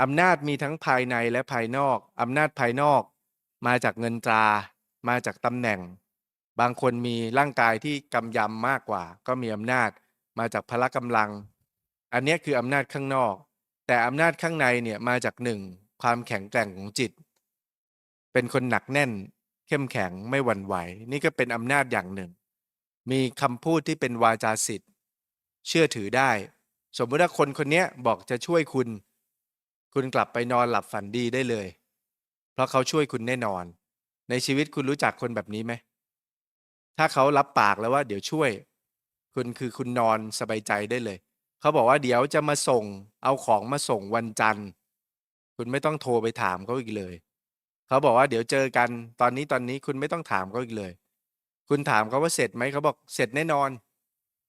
อำนาจมีทั้งภายในและภายนอก อำนาจภายนอก มาจากเงินตรา มาจากตำแหน่ง บางคนมีร่างกายที่กำยำมากกว่า ก็มีอำนาจมาจากพละกำลัง อันนี้คืออำนาจข้างนอก แต่อำนาจข้างในเนี่ยมาจากหนึ่งความแข็งแกร่งของจิต เป็นคนหนักแน่น เข้มแข็งไม่หวั่นไหว นี่ก็เป็นอำนาจอย่างหนึ่ง มีคำพูดที่เป็นวาจาสิทธิ์ เชื่อถือได้ สมมติว่าคนคนนี้บอกจะช่วยคุณ คุณกลับไปนอนหลับฝันดีได้เลย เพราะเขาช่วยคุณแน่นอน ในชีวิตคุณรู้จักคนแบบนี้ไหม ถ้าเขารับปากแล้วว่าเดี๋ยวช่วย คุณคือคุณนอนสบายใจได้เลย เขาบอกว่าเดี๋ยวจะมาส่ง เอาของมาส่งวันจันทร์ คุณไม่ต้องโทรไปถามเขาอีกเลย เขาบอกว่าเดี๋ยวเจอกันตอนนี้ตอนนี้คุณไม่ต้องถามเขาอีกเลย คุณถามเขาว่าเสร็จไหมเขาบอกเสร็จแน่นอน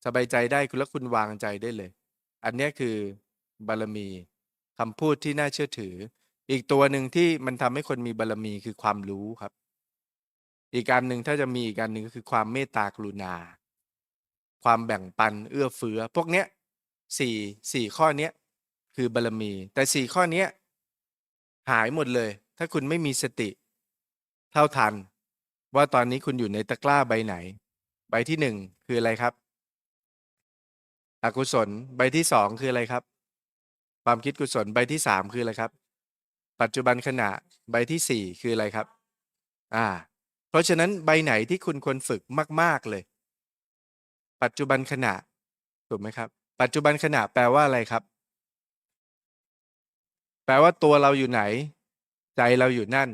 สบายใจได้คุณแล้วคุณวางใจได้เลย อันนี้คือบารมี คำพูดที่น่าเชื่อถือ อีกตัวหนึ่งที่มันทำให้คนมีบารมีคือความรู้ครับ อีกการหนึ่งถ้าจะมีอีกการหนึ่งก็คือความเมตตากรุณา ความแบ่งปันเอื้อเฟื้อ พวกเนี้ยสี่สี่ข้อเนี้ยคือบารมี แต่สี่ข้อเนี้ยหายหมดเลย ถ้าคุณไม่มีสติ เท่าทัน ว่าตอนนี้คุณอยู่ในตะกร้าใบไหน ใบที่หนึ่งคืออะไรครับ อกุศล ใบที่สองคืออะไรครับ ความคิดกุศลใบที่สามคืออะไรครับ ปัจจุบันขณะใบที่สี่คืออะไรครับ อ่า เพราะฉะนั้นใบไหนที่คุณควรฝึกมาก ๆเลย ปัจจุบันขณะถูกไหมครับ ปัจจุบันขณะแปลว่าอะไรครับ แปลว่าตัวเราอยู่ไหน ใจเราอยู่นั่น